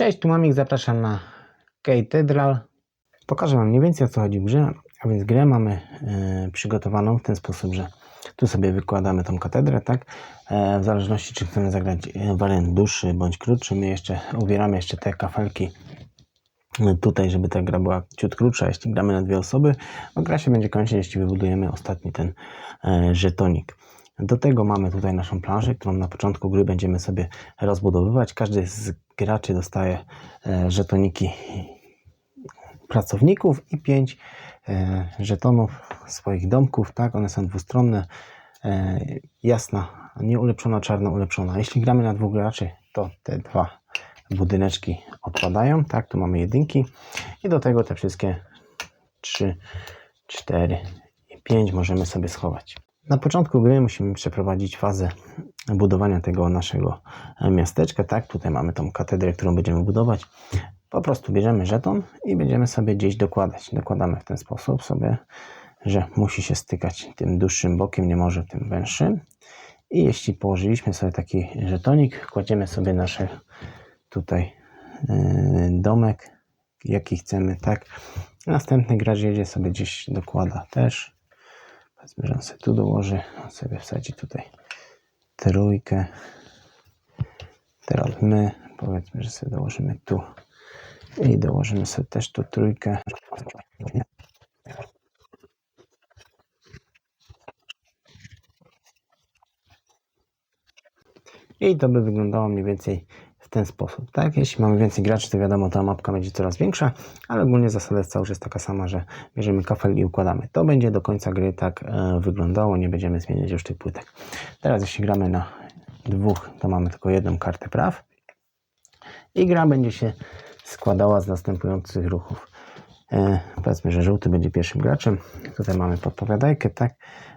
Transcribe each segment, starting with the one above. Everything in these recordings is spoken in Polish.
Cześć, tu Mamik, zapraszam na Cathedral. Pokażę Wam mniej więcej o co chodzi w grze. A więc grę mamy e, przygotowaną w ten sposób, że tu sobie wykładamy tą katedrę, tak? E, w zależności czy chcemy zagrać e, wariant dłuższy bądź krótszy, my jeszcze ubieramy jeszcze te kafelki e, tutaj, żeby ta gra była ciut krótsza, jeśli gramy na dwie osoby, bo gra się będzie kończyć, jeśli wybudujemy ostatni ten e, żetonik. Do tego mamy tutaj naszą planszę, którą na początku gry będziemy sobie rozbudowywać. Każdy z graczy dostaje e, żetoniki pracowników i 5 żetonów swoich domków, tak, one są dwustronne, e, jasna, nie ulepszona, czarna ulepszona. Jeśli gramy na dwóch graczy, to te dwa budyneczki odpadają, tak, tu mamy jedynki i do tego te wszystkie 3, 4 i 5 możemy sobie schować. Na początku gry musimy przeprowadzić fazę budowania tego naszego e, miasteczka, tak, tutaj mamy tą katedrę, którą będziemy budować. Po prostu bierzemy żeton i będziemy sobie gdzieś dokładać. Dokładamy w ten sposób sobie, że musi się stykać tym dłuższym bokiem, nie może tym węższym. I jeśli położyliśmy sobie taki żetonik, kładziemy sobie nasz tutaj yy, domek, jaki chcemy, tak. Następny gracz jedzie sobie gdzieś dokłada też. Powiedzmy, że on sobie tu dołoży, on sobie wsadzi tutaj trójkę. Teraz my, powiedzmy, że sobie dołożymy tu i dołożymy sobie też tu trójkę. I to by wyglądało mniej więcej ten sposób, tak? Jeśli mamy więcej graczy, to wiadomo, ta mapka będzie coraz większa, ale ogólnie zasada cały czas taka sama, że bierzemy kafel i układamy. To będzie do końca gry tak e, wyglądało, nie będziemy zmieniać już tych płytek. Teraz jeśli gramy na dwóch, to mamy tylko jedną kartę praw i gra będzie się składała z następujących ruchów. E, powiedzmy, że żółty będzie pierwszym graczem. Tutaj mamy podpowiadajkę, tak?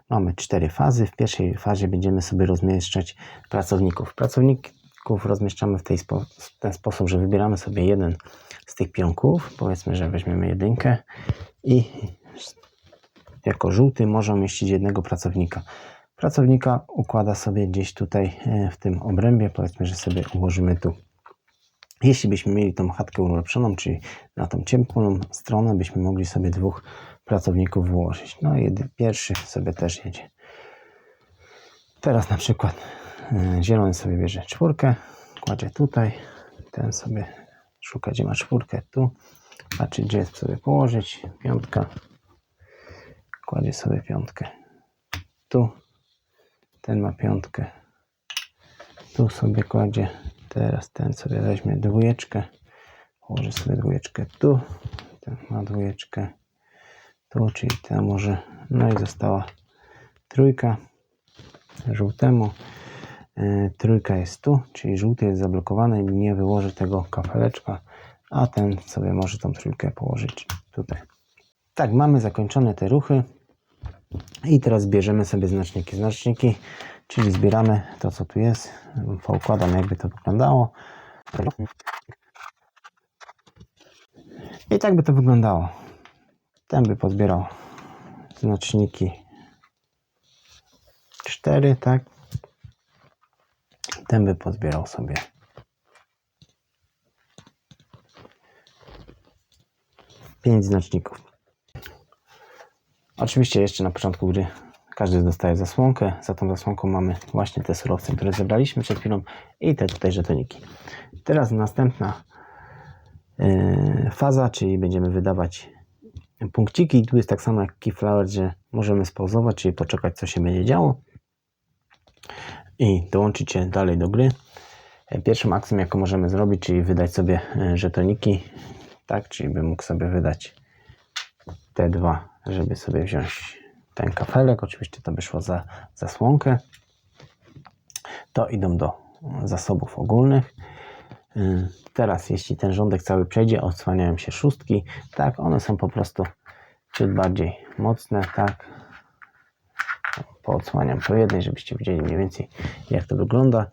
Mamy cztery fazy. W pierwszej fazie będziemy sobie rozmieszczać pracowników. Pracowników rozmieszczamy w, spo, ten sposób, że wybieramy sobie jeden z tych pionków. Powiedzmy, że weźmiemy jedynkę i jako żółty może umieścić jednego pracownika. Pracownika układa sobie gdzieś tutaj e, w tym obrębie. Powiedzmy, że sobie ułożymy tu jeśli byśmy mieli tą chatkę ulepszoną, czyli na tą ciemną stronę, byśmy mogli sobie dwóch pracowników wyłożyć. No i pierwszy sobie też jedzie. Teraz na przykład zielony sobie bierze czwórkę, kładzie tutaj, ten sobie szuka, gdzie ma czwórkę, tu, patrzy, gdzie sobie położyć, piątka, kładzie sobie piątkę, tu, ten ma piątkę, tu sobie kładzie Teraz ten sobie weźmie dwójeczkę. Położę sobie dwójeczkę tu. Ten ma dwójeczkę tu, czyli ten może. No i została trójka żółtemu. Yy, trójka jest tu, czyli żółty jest zablokowany nie wyłoży tego kafeleczka, a ten sobie może tą trójkę położyć tutaj. Tak, mamy zakończone te ruchy i teraz bierzemy sobie znaczniki. Znaczniki Czyli zbieramy to, co tu jest. Poukładam, jakby to wyglądało. I tak by to wyglądało. Ten by pozbierał znaczniki 4, tak? Ten by pozbierał sobie pięć znaczników. Oczywiście jeszcze na początku gry każdy dostaje zasłonkę. Za tą zasłonką mamy właśnie te surowce, które zebraliśmy przed chwilą i te tutaj żetoniki. Teraz następna yy, faza, czyli będziemy wydawać punkciki. Tu jest tak samo jak Keyflower, że możemy spauzować, czyli poczekać co się będzie działo i dołączyć się dalej do gry. Pierwszą akcją, jaką możemy zrobić, czyli wydać sobie e, żetoniki, tak, czyli bym mógł sobie wydać te dwa, żeby sobie wziąć ten kafelek, oczywiście to by szło za zasłonkę. To idą do zasobów ogólnych. Y, teraz, jeśli ten rządek cały przejdzie, odsłaniają się szóstki. Tak, one są po prostu ciut bardziej mocne, tak. Poodsłaniam po jednej, żebyście widzieli mniej więcej jak to wygląda.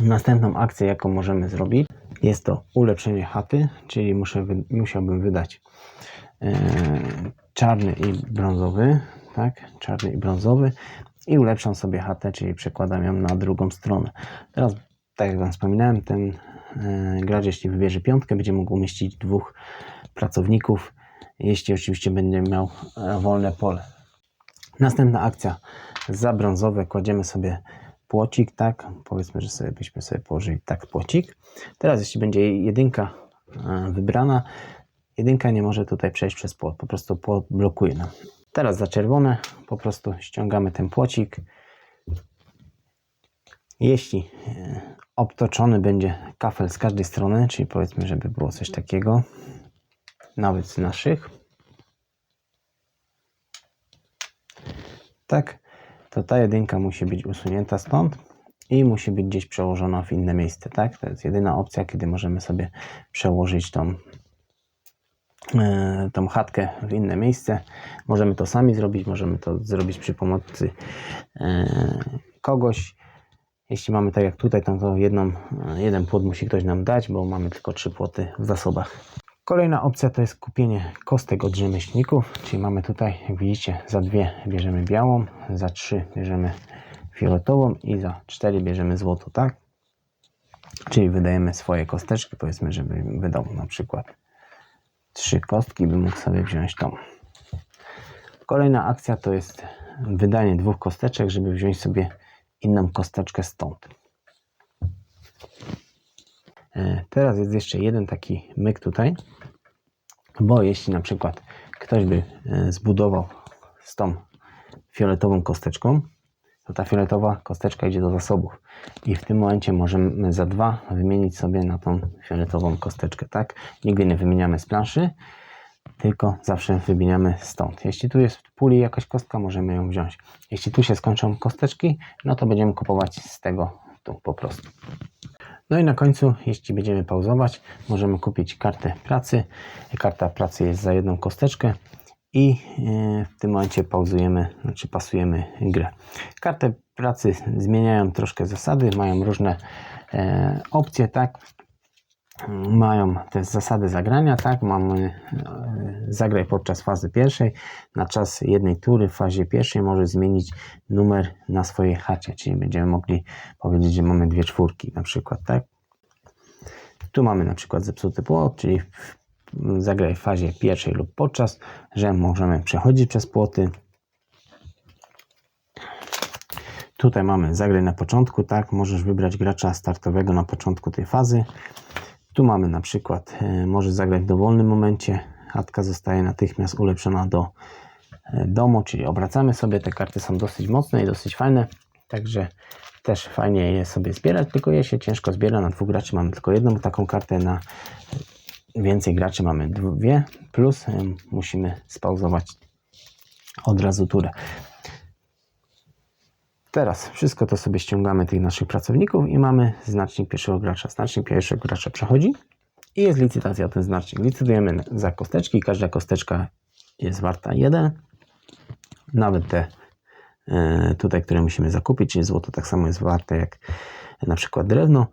Następną akcję, jaką możemy zrobić, jest to ulepszenie chaty, czyli muszę, musiałbym wydać yy, czarny i brązowy, tak, czarny i brązowy i ulepszam sobie chatę, czyli przekładam ją na drugą stronę. Teraz, tak jak Wam wspominałem, ten e, gracz, jeśli wybierze piątkę, będzie mógł umieścić dwóch pracowników, jeśli oczywiście będzie miał e, wolne pole. Następna akcja za brązowe kładziemy sobie płocik, tak, powiedzmy, że sobie byśmy sobie położyli tak płocik. Teraz jeśli będzie jedynka e, wybrana, jedynka nie może tutaj przejść przez płot, po prostu płot blokuje nam. Teraz za czerwone po prostu ściągamy ten płocik. Jeśli e, obtoczony będzie kafel z każdej strony, czyli powiedzmy, żeby było coś takiego, nawet z naszych, tak, to ta jedynka musi być usunięta stąd i musi być gdzieś przełożona w inne miejsce, tak? To jest jedyna opcja, kiedy możemy sobie przełożyć tą, e, tą chatkę w inne miejsce. Możemy to sami zrobić, możemy to zrobić przy pomocy e, kogoś. Jeśli mamy tak jak tutaj, to, jedną, e, jeden płot musi ktoś nam dać, bo mamy tylko trzy płoty w zasobach. Kolejna opcja to jest kupienie kostek od rzemieślników, czyli mamy tutaj, jak widzicie, za dwie bierzemy białą, za trzy bierzemy fioletową i za cztery bierzemy złoto, tak? Czyli wydajemy swoje kosteczki, powiedzmy, żeby wydał na przykład trzy kostki, by mógł sobie wziąć tą. Kolejna akcja to jest wydanie dwóch kosteczek, żeby wziąć sobie inną kosteczkę stąd. E, Teraz jest jeszcze jeden taki myk tutaj, bo jeśli na przykład ktoś by e, zbudował z tą fioletową kosteczką, to ta fioletowa kosteczka idzie do zasobów i w tym momencie możemy za dwa wymienić sobie na tą fioletową kosteczkę, tak? Nigdy nie wymieniamy z planszy, tylko zawsze wymieniamy stąd. Jeśli tu jest w puli jakaś kostka, możemy ją wziąć. Jeśli tu się skończą kosteczki, no to będziemy kupować z tego tu po prostu. No i na końcu, jeśli będziemy pauzować, możemy kupić kartę pracy. Karta pracy jest za jedną kosteczkę i e, w tym momencie pauzujemy, znaczy pasujemy grę. Kartę pracy zmieniają troszkę zasady, mają różne e, opcje, tak? Mają te zasady zagrania, tak? Mamy e, zagraj podczas fazy pierwszej. Na czas jednej tury w fazie pierwszej może zmienić numer na swojej chacie, czyli będziemy mogli powiedzieć, że mamy dwie czwórki na przykład, tak? Tu mamy na przykład zepsuty płot, czyli zagraj w fazie pierwszej lub podczas, że możemy przechodzić przez płoty. Tutaj mamy zagraj na początku, tak? Możesz wybrać gracza startowego na początku tej fazy. Tu mamy na przykład, e, może zagrać w dowolnym momencie. Chatka zostaje natychmiast ulepszona do e, domu, czyli obracamy sobie. Te karty są dosyć mocne i dosyć fajne, także też fajnie je sobie zbierać, tylko je się ciężko zbiera. Na dwóch graczy mamy tylko jedną taką kartę, na więcej graczy mamy dwie, plus em, musimy spauzować od razu turę. Teraz wszystko to sobie ściągamy tych naszych pracowników i mamy znacznik pierwszego gracza. Znacznik pierwszego gracza przechodzi i jest licytacja ten znacznik. Licytujemy za kosteczki, każda kosteczka jest warta 1. Nawet te e, tutaj, które musimy zakupić, czyli złoto tak samo jest warte jak na przykład drewno.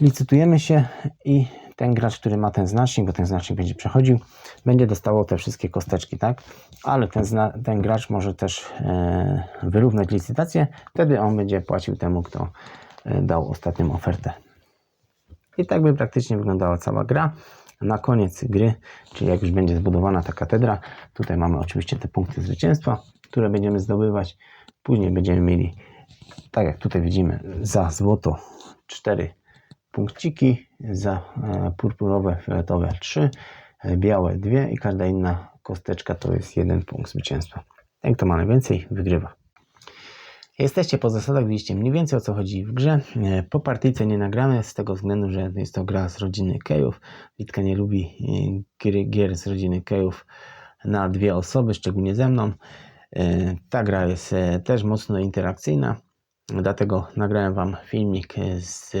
Licytujemy się i ten gracz, który ma ten znacznik, bo ten znacznik będzie przechodził, będzie dostawał te wszystkie kosteczki, tak? Ale ten, ten gracz może też e, wyrównać licytację, wtedy on będzie płacił temu, kto e, dał ostatnią ofertę. I tak by praktycznie wyglądała cała gra. Na koniec gry, czyli jak już będzie zbudowana ta katedra, tutaj mamy oczywiście te punkty zwycięstwa, które będziemy zdobywać. Później będziemy mieli, tak jak tutaj widzimy, za złoto 4 punkciki, za e, purpurowe, fioletowe 3, e, białe 2 i każda inna kosteczka to jest jeden punkt zwycięstwa. Ten, kto ma najwięcej, wygrywa. Jesteście po zasadach, widzicie mniej więcej o co chodzi w grze. E, Po partyjce nie nagramy z tego względu, że jest to gra z rodziny Kejów. Witka nie lubi gier z rodziny Kejów na dwie osoby, szczególnie ze mną. Ta gra jest też mocno interakcyjna, dlatego nagrałem Wam filmik z e,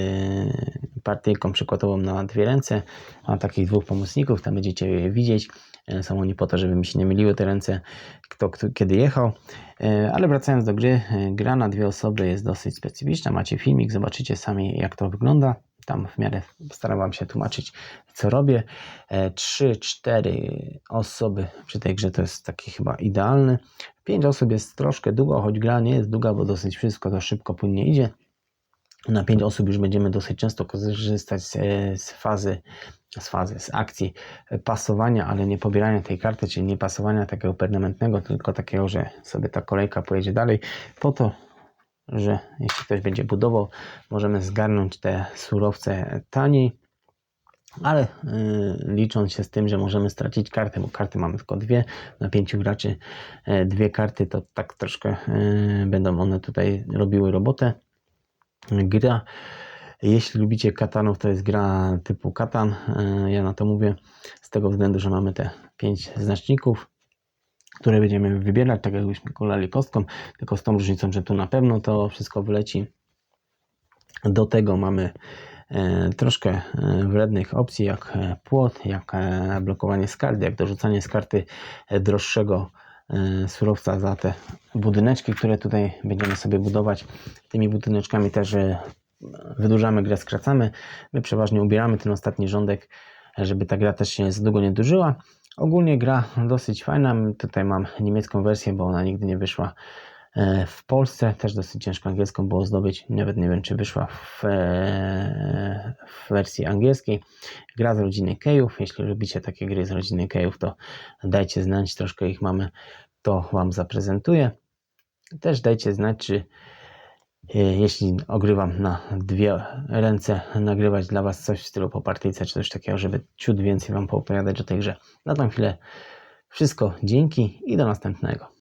partyjką przykładową na dwie ręce. Mam takich dwóch pomocników, tam będziecie je widzieć. E, Są oni po to, żeby mi się nie myliły te ręce, kto, kto kiedy jechał. E, Ale wracając do gry, e, gra na dwie osoby jest dosyć specyficzna. Macie filmik, zobaczycie sami jak to wygląda. Tam w miarę staram Wam się tłumaczyć, co robię. E, Trzy, cztery osoby przy tej grze to jest taki chyba idealny. Pięć osób jest troszkę długo, choć gra nie jest długa, bo dosyć wszystko to szybko, płynnie idzie. na 5 osób już będziemy dosyć często korzystać z, e, z fazy, z fazy, z akcji e, pasowania, ale nie pobierania tej karty, czyli nie pasowania takiego permanentnego, tylko takiego, że sobie ta kolejka pojedzie dalej, po to, że jeśli ktoś będzie budował, możemy zgarnąć te surowce taniej, ale y, licząc się z tym, że możemy stracić kartę, bo karty mamy tylko dwie, na pięciu graczy e, dwie karty, to tak troszkę y, będą one tutaj robiły robotę. Gra, jeśli lubicie katanów, to jest gra typu katan, y, ja na to mówię z tego względu, że mamy te pięć znaczników, które będziemy wybierać, tak jakbyśmy kolali kostką, tylko z tą różnicą, że tu na pewno to wszystko wleci. Do tego mamy e, troszkę e, wrednych opcji, jak e, płot, jak blokowanie z karty, jak dorzucanie z karty droższego surowca za te budyneczki, które tutaj będziemy sobie budować. Tymi budyneczkami też wydłużamy grę, skracamy. My przeważnie ubieramy ten ostatni rządek, żeby ta gra też się za długo nie dłużyła. Ogólnie gra dosyć fajna. Tutaj mam niemiecką wersję, bo ona nigdy nie wyszła e, w Polsce. Też dosyć ciężko angielską było zdobyć. Nawet nie wiem, czy wyszła w, e, w wersji angielskiej. Gra z rodziny Kejów. Jeśli lubicie takie gry z rodziny Kejów, to dajcie znać. Troszkę ich mamy, to Wam zaprezentuję. Też dajcie znać, czy jeśli ogrywam na dwie ręce, nagrywać dla Was coś w stylu po partyjce, czy coś takiego, żeby ciut więcej Wam poopowiadać o tej grze. Na tą chwilę wszystko. Dzięki i do następnego.